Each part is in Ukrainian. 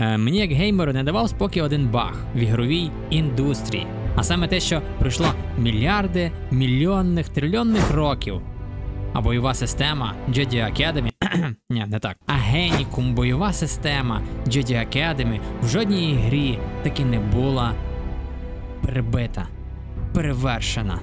Е, мені як геймеру не давав спокій один баг в ігровій індустрії. А саме те, що пройшло мільярди мільйонних трильйонних років. А бойова система Jedi Academy, ні, не так. А Генікум бойова система Jedi Academy в жодній грі таки не була перебита, перевершена,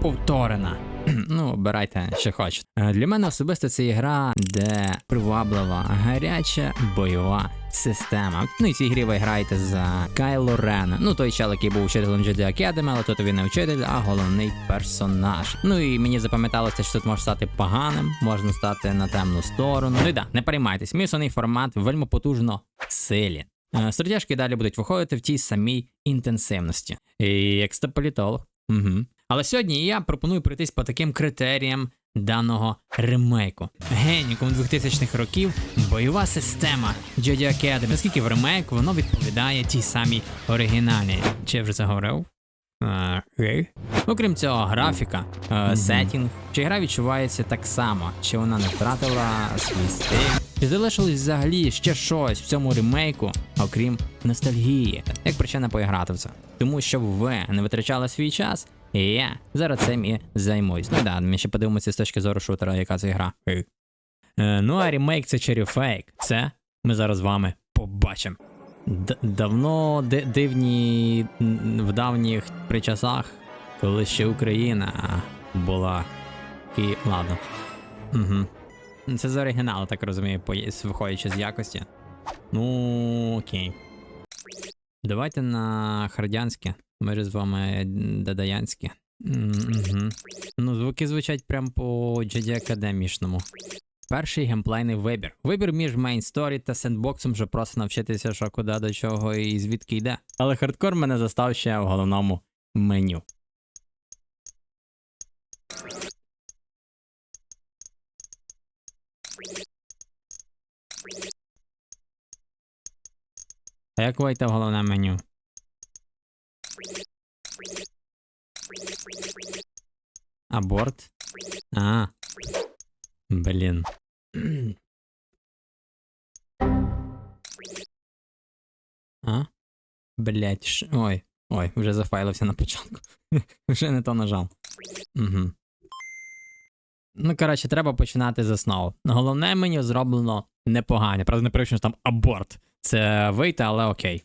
повторена. Ну, обирайте, що хочете. Е, Для мене особисто це ігра, де приваблива, гаряча бойова система. Ну і цій грі ви граєте за Кайло Рена. Ну, той чел, який був вчителем Jedi Academy, але тут він не вчитель, а головний персонаж. Ну і мені запам'яталося, що тут можна стати поганим, можна стати на темну сторону. Ну і да, не переймайтесь, мій основний формат вельми потужно силі. Е, Стратежки далі будуть виходити в тій самій інтенсивності. І як степолітолог. Угу. Але сьогодні я пропоную пройтись по таким критеріям даного ремейку. Генікум 2000-х років бойова система Jedi Academy. Наскільки в ремейку воно відповідає тій самій оригінальній. Чи я вже це говорив? Е, Окрім цього, графіка, е, сетінг, чи гра відчувається так само, чи вона не втратила свій стиль, чи залишилось взагалі ще щось в цьому ремейку, окрім ностальгії, як причина поіграти в це. Тому щоб ви не витрачали свій час, і я зараз цим і займусь. Ну да, ми ще подивимося з точки зору шутера, яка це гра. Е, ну а ремейк це чи рефейк. Це ми зараз з вами побачимо. Д- давно ди- дивні в давніх причасах, коли ще Україна була і ладно. Угу. Це з оригіналу, так розумію, виходячи з якості. Ну, окей. Давайте на хардянське. Ми з вами дадаянське. Угу. Ну, звуки звучать прям по Jedi Академічному. Перший геймплейний вибір. Вибір між мейнсторі та сендбоксом, щоб просто навчитися, що куди до чого і звідки йде. Але хардкор мене застав ще в головному меню. А як вийти в головне меню? Аборт? А. Блін. А? Блять, ш... ой. Ой, вже зафайлився на початку. вже не то нажав. Угу. Ну, коротше, треба починати з основ. Головне меню зроблено непогано. Правда, не привично, що там аборт. Це вийти, але окей.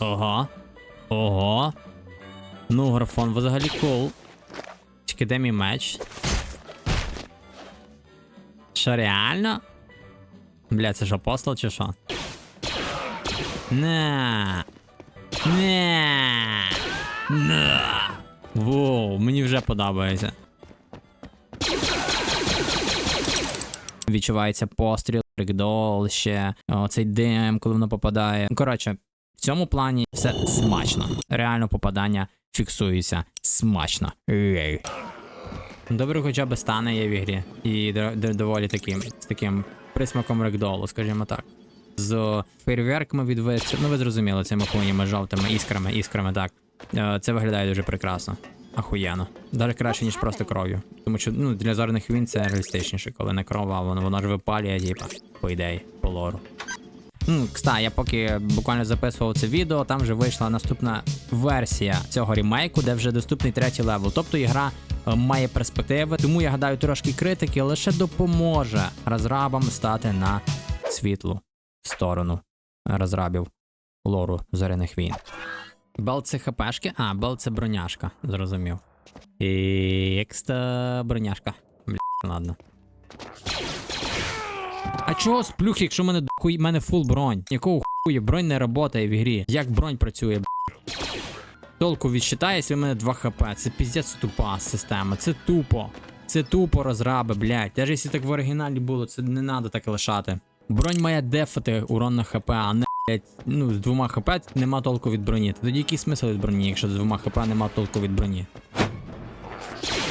Ого. Ого. Ну, графон взагалі кул. Чекай, де мій меч? Що реально? Бля, це ж апостол чи що? Не. Не. Не. Воу, мені вже подобається. Відчувається постріл, рикдол, ще оцей дим, коли воно попадає. Коротше, в цьому плані все смачно. Реально попадання фіксується смачно. Добре, хоча б стане є в ігрі. І до- до- доволі таким, з таким присмаком рекдолу, скажімо так. З фейерверками від вистрілу. Ну ви зрозуміли, цими хуйнями жовтими іскрами, іскрами, так. Е, Це виглядає дуже прекрасно. Ахуєнно. Навіть краще, ніж просто кров'ю. Тому що ну, для зоряних війн це реалістичніше, коли не кров, а воно, воно ж випалює, типа, по ідеї, по лору. Кстати, я поки буквально записував це відео, там вже вийшла наступна версія цього ремейку, де вже доступний третій левел. Тобто ігра е, має перспективи, тому я гадаю, трошки критики лише допоможе розрабам стати на світлу сторону розрабів лору зоряних війн. Бел це хпшки? А, бел це броняшка, зрозумів. І екста броняшка. Бля, ладно. А чого сплюх, якщо мене хуй, мене фул бронь? Якого хуя бронь не працює в грі? Як бронь працює, б***? Толку відчитає, якщо в мене 2 хп. Це піздець тупа система. Це тупо. Це тупо розраби, блядь. Навіть якщо так в оригіналі було, це не треба так лишати. Бронь має дефати урон на хп, а не блядь, ну, з двома хп нема толку від броні. Тоді який смисл від броні, якщо з двома хп нема толку від броні?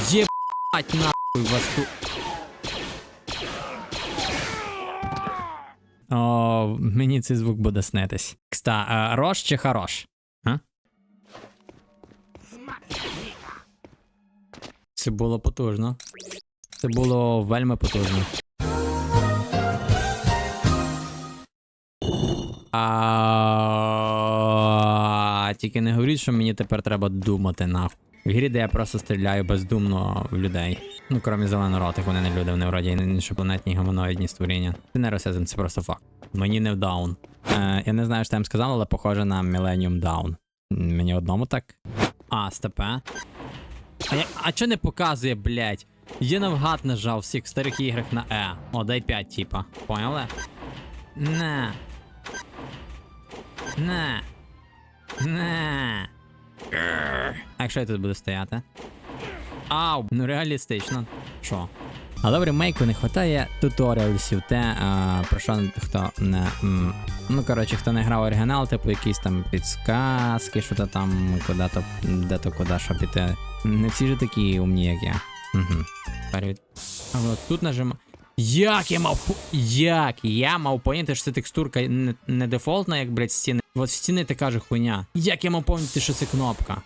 Єбать нахуй вас тут. О, мені цей звук буде снитись. Кста, а, рош чи хорош? А? Це було потужно. Це було вельми потужно. А тільки не говоріть, що мені тепер треба думати нахуй. В грі, де я просто стріляю бездумно в людей. Ну, крім зеленоротих, вони не люди, вони вроді іншопланетні гуманоїдні створіння. Це не расизм, це просто факт. Мені не в даун. Е, я не знаю, що я їм сказав, але похоже на Millennium Down. Мені одному так. А, степе. А, я, а чо не показує, блять? Я навгад нажав всіх старих іграх на Е. О, дай 5, типа. Поняли? Не. Не. Не. Гррр. А якщо я тут буду стояти? Ау, ну реалістично. Що? Але в ремейку не вистачає туторіалів, те, а, про що хто не. ну, коротше, хто не грав оригінал, типу якісь там підсказки, що то там, куди то, де то куди що піти. Не всі ж такі умні, як я. Угу. А от тут нажимаю. Як я мав по... Як я мав поняти, що це текстурка не, не дефолтна, як, блядь, стіни. От в стіни така же хуйня. Як я мав поняти, що це кнопка?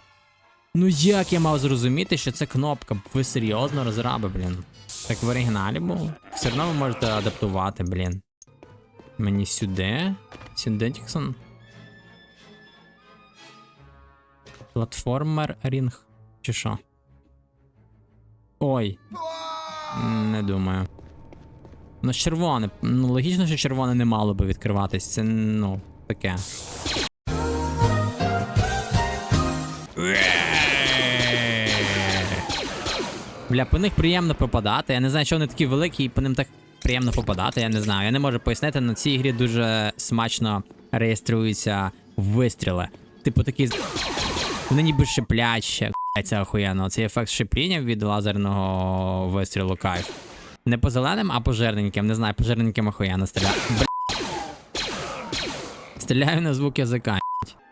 Ну як я мав зрозуміти, що це кнопка? Ви серйозно розраби, блін. Так в оригіналі був. Все одно ви можете адаптувати, блін. Мені сюди. Сюди. Платформер рінг. Чи що? Ой. Не думаю. Ну, червоне. Ну, логічно, що червоне не мало би відкриватись. Це, ну, таке. Бля, по них приємно попадати. Я не знаю, що вони такі великі, і по ним так приємно попадати. Я не знаю. Я не можу пояснити, на цій грі дуже смачно реєструються вистріли. Типу такі. Вони ніби шиплячі. Х**, Це охуєнно. Цей ефект шипління від лазерного вистрілу кайф. Не по зеленим, а по жирненьким. Не знаю, по жирненьким охуєнно стріляю. Стріляю на звук язика. ***.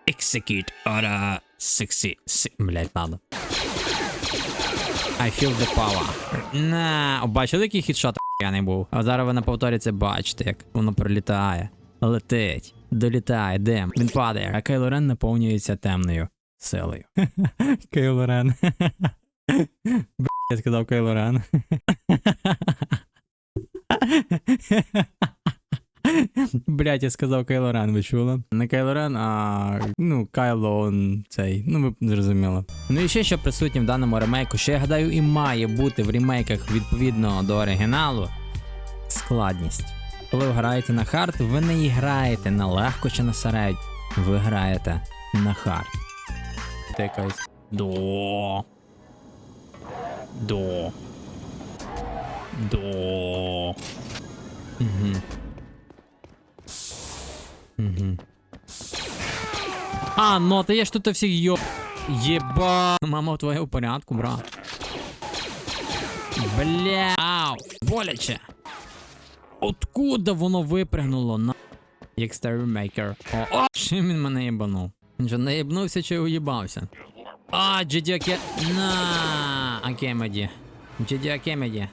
Execute order 60. Блять, ладно. I feel the power. На, бачили, який хітшот я не був. А зараз ви на повторі це бачите, як воно прилітає, летить, долітає, дим. Він падає, а Кейло Рен наповнюється темною силою. Кейло Рен. Б**, я сказав Кейло Рен. Блять, я сказав Кайло Рен, ви чули? Не Кайло Рен, а ну, Кайло цей. Ну ви зрозуміли. Ну і ще що присутнє в даному ремейку, що я гадаю і має бути в ремейках відповідно до оригіналу. Складність. Коли ви граєте на хард, ви не граєте на легко чи на середньо. Ви граєте на хард. Якась до. До. До. Угу. Угу. А, ну та я тут всіх йо... Єба. Мама, твоє у порядку, брат. Бля. Ау. Боляче. Откуда воно випригнуло на. Як Мейкер. О, о, чим він мене єбанув? Він що, наєбнувся чи уїбався? А, GD На, Акемеді. GD Акемеді.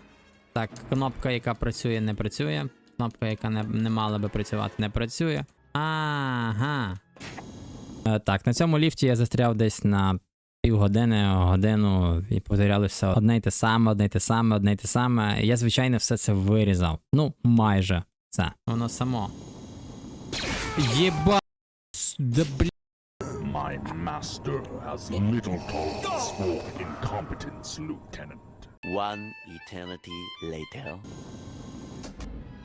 Так, кнопка, яка працює, не працює. Кнопка, яка не, не мала би працювати, не працює. Ага. Е, так, на цьому ліфті я застряв десь на півгодини, годину і повторяли все одне й те саме, одне й те саме, одне й те саме. Я, звичайно, все це вирізав. Ну, майже все. Воно само. Єба. Да бля. My master has little tolerance for incompetence, Lieutenant. One eternity later.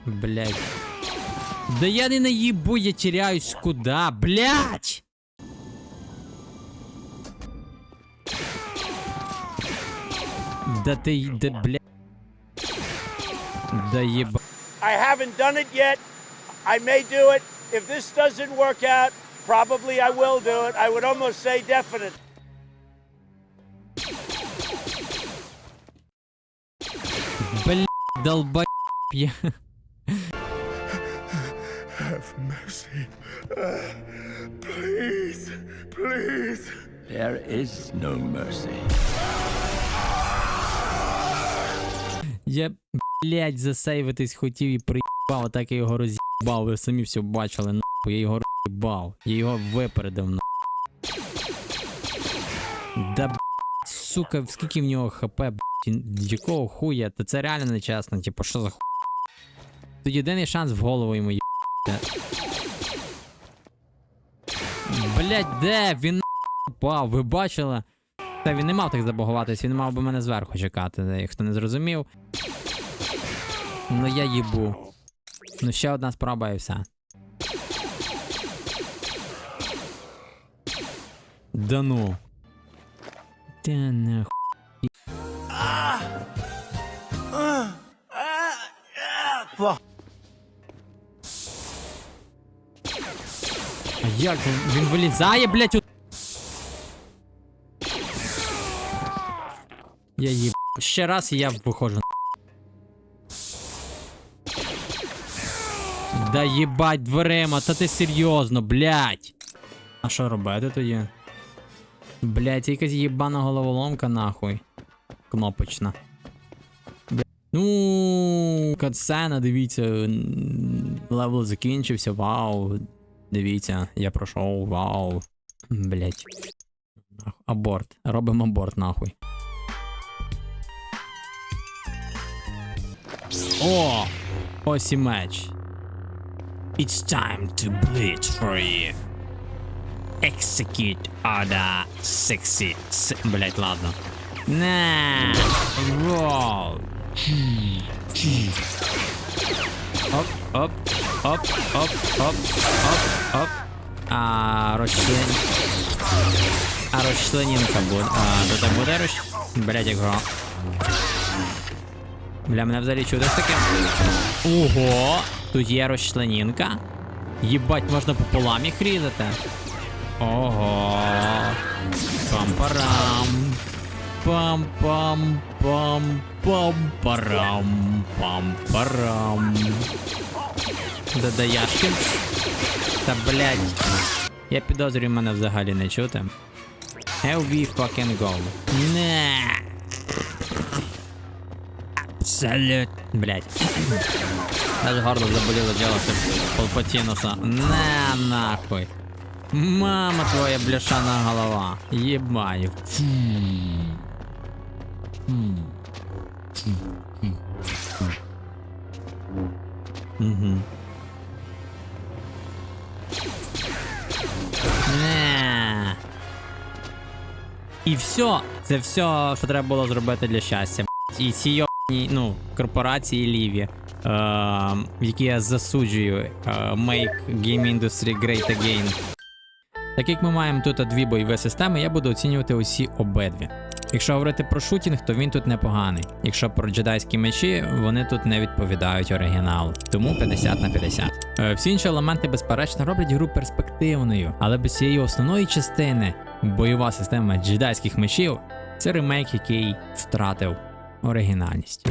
Блять. Да я не наїбу, я теряюсь куда, блять! Да ты, да бля... Да еба... I haven't done it yet. I may do it. If this doesn't work out, probably I will do it. I would almost say definite. Бля... Долба... Я... Have mercy. please, please. There is no mercy. Я, блядь, засейвитись хотів і приїбав, а так я його роз'їбав, ви самі все бачили, нахуй, я його роз'їбав, я його випередив, нахуй. Да, блядь, сука, скільки в нього хп, блядь, якого хуя? Та це реально нечесно, типу, що за ху... Тут єдиний шанс в голову йому. Блять, де? Він упав, ви бачили? Та він не мав так забагуватись, він мав би мене зверху чекати, хто не зрозумів. Ну я їбу. Ну ще одна спроба і все. Да ну. Та нахуй. Як він, він вилізає, блять, у... Я їб... Ще раз і я виходжу. Да їбать дверима, та ти серйозно, блять. А що робити тоді? Блять, якась їбана головоломка нахуй. Кнопочна. Бля. Ну, катсцена, дивіться. Левел закінчився, вау. Дивіться, я пройшов, вау. Блять. Аборт. Робимо аборт, нахуй. О! Ось і меч. It's time to bleed for you. Execute order 60. Блять, ладно. Не. Roll. Оп, оп, оп, оп, оп, оп, оп. А розчлен... А розчленінка буде. А, то так буде розч... Блять, як гро. Бля, мене взагалі чудо таке. Ого! Тут є розчленінка. Їбать, можна пополам їх різати. Ого. Пам-парам. Пам-пам-пам-пам-парам. Пам-парам. Да-да, Яшкін. Та блядь. Я підозрюю, мене взагалі не чути. We fucking go. Не. Абсолют. Блядь. Аж горло заболіло діло, що полпотінуса. Не нахуй. Мама твоя бляшана голова. Єбаю. І все. Це все, що треба було зробити для щастя. І ці йобані, ну, корпорації ліві, е, які я засуджую. е, Make Game Industry Great Again. Так як ми маємо тут дві бойові системи, я буду оцінювати усі обидві. Якщо говорити про шутінг, то він тут непоганий. Якщо про джедайські мечі, вони тут не відповідають оригіналу. Тому 50 на 50. Е, Всі інші елементи, безперечно, роблять гру перспективною, але без цієї основної частини бойова система джедайських мечів це ремейк, який втратив оригінальність.